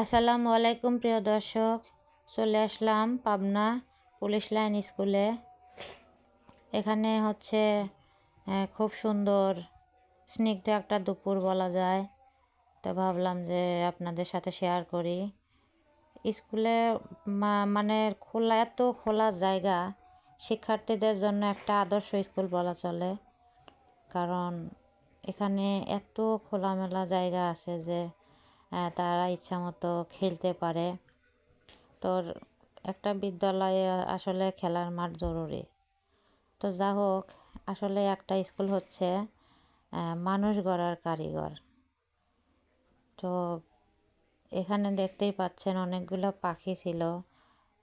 আসসালামু আলাইকুম, প্রিয় দর্শক। চলে আসলাম পাবনা পুলিশ লাইন স্কুলে। এখানে হচ্ছে খুব সুন্দর, স্নিগ্ধ একটা দুপুর বলা যায়। তো ভাবলাম যে আপনাদের সাথে শেয়ার করি। স্কুলে মানে খোলা, এত খোলা জায়গা, শিক্ষার্থীদের জন্য একটা আদর্শ স্কুল বলা চলে। কারণ এখানে এত খোলামেলা জায়গা আছে যে তারা ইচ্ছা মতো খেলতে পারে। তোর একটা বিদ্যালয়ে আসলে খেলার মাঠ জরুরি। তো যা হোক, আসলে একটা স্কুল হচ্ছে মানুষ গড়ার কারিগর। তো এখানে দেখতেই পাচ্ছেন অনেকগুলো পাখি ছিল।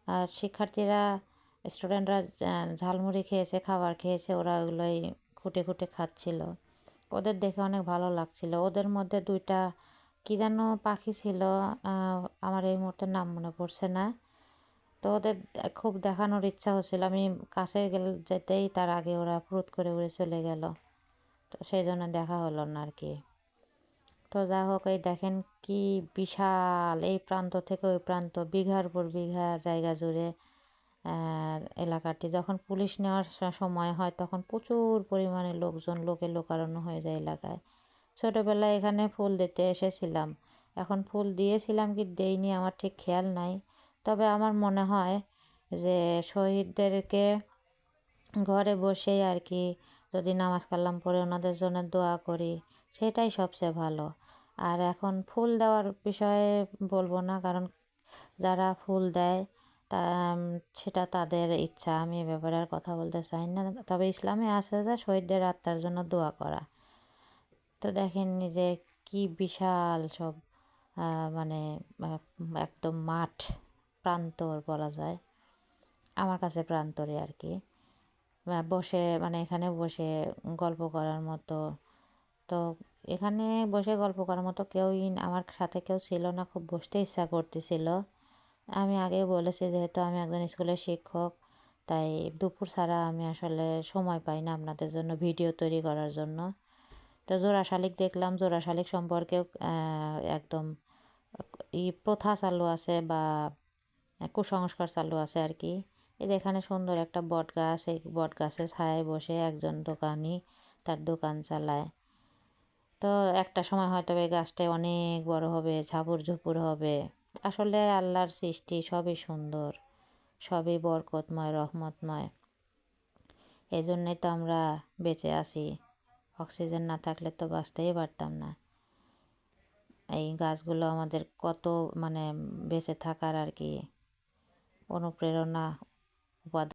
আর শিক্ষার্থীরা, স্টুডেন্টরা ঝালমুড়ি খেয়েছে, খাবার খেয়েছে, ওরা ওগুলোই খুঁটে খুঁটে খাচ্ছিল। ওদের দেখে অনেক ভালো লাগছিল। ওদের মধ্যে দুইটা কি যেন পাখি ছিল আমার এই মুহূর্তে নাম মনে পড়ছে না। তো ওদের খুব দেখানোর ইচ্ছা হচ্ছিল। আমি কাছে গেলে, যেতেই তার আগে ওরা ফুরুত করে উড়ে চলে গেল। তো সেই জন্য দেখা হলো না আর কি। তো যা হোক, এই দেখেন কি বিশাল। এই প্রান্ত থেকে ওই প্রান্ত, বিঘার পর বিঘা জায়গা জুড়ে এলাকাটি। যখন পুলিশ নেওয়ার সময় হয়, তখন প্রচুর পরিমাণে লোকজন, লোকে লোকারণ্য হয়ে যায় এলাকায়। ছোটোবেলায় এখানে ফুল দিতে এসেছিলাম। এখন ফুল দিয়েছিলাম কি দেইনি, আমার ঠিক খেয়াল নাই। তবে আমার মনে হয় যে শহীদদেরকে ঘরে বসেই আর কি যদি নামাজ কালাম পড়ে ওনাদের জন্য দোয়া করি, সেটাই সবচেয়ে ভালো। আর এখন ফুল দেওয়ার বিষয়ে বলব না, কারণ যারা ফুল দেয় তা সেটা তাদের ইচ্ছা। আমি এ ব্যাপারে আর কথা বলতে চাই না। তবে ইসলামে আছে যে শহীদদের আত্মার জন্য দোয়া করা। তো দেখেন যে কি বিশাল সব মানে একদম মাঠ, প্রান্তর বলা যায়। আমার কাছে প্রান্তরে আর কি। বসে মানে এখানে বসে গল্প করার মতো। তো এখানে বসে গল্প করার মতো কেউই আমার সাথে কেউ ছিল না, খুব বসতে ইচ্ছা করতেছিল। আমি আগে বলেছি যেহেতু আমি একজন স্কুলের শিক্ষক, তাই দুপুর ছাড়া আমি আসলে সময় পাই না আপনাদের জন্য ভিডিও তৈরি করার জন্য। তো জোড়া শালিক দেখলাম, জোড়া শালিক সম্পর্কেও একদম ই প্রথা চালু আছে বা কুসংস্কার চালু আছে আর কি। এই যে এখানে সুন্দর একটা বট গাছ এই বট গাছের ছায়ায় বসে একজন দোকানি তার দোকান চালায়। তো একটা সময় হয়তো এই গাছটায় অনেক বড় হবে, ঝাপুর ঝুপুর হবে। আসলে আল্লাহর সৃষ্টি সবই সুন্দর, সবই বরকতময়, রহমতময়। এই জন্যই তো আমরা বেঁচে আছি। অক্সিজেন না থাকলে তো বাঁচতেই পারতাম না। এই গাছগুলো আমাদের কত মানে বেঁচে থাকার আর কি অনুপ্রেরণা, উপাদান।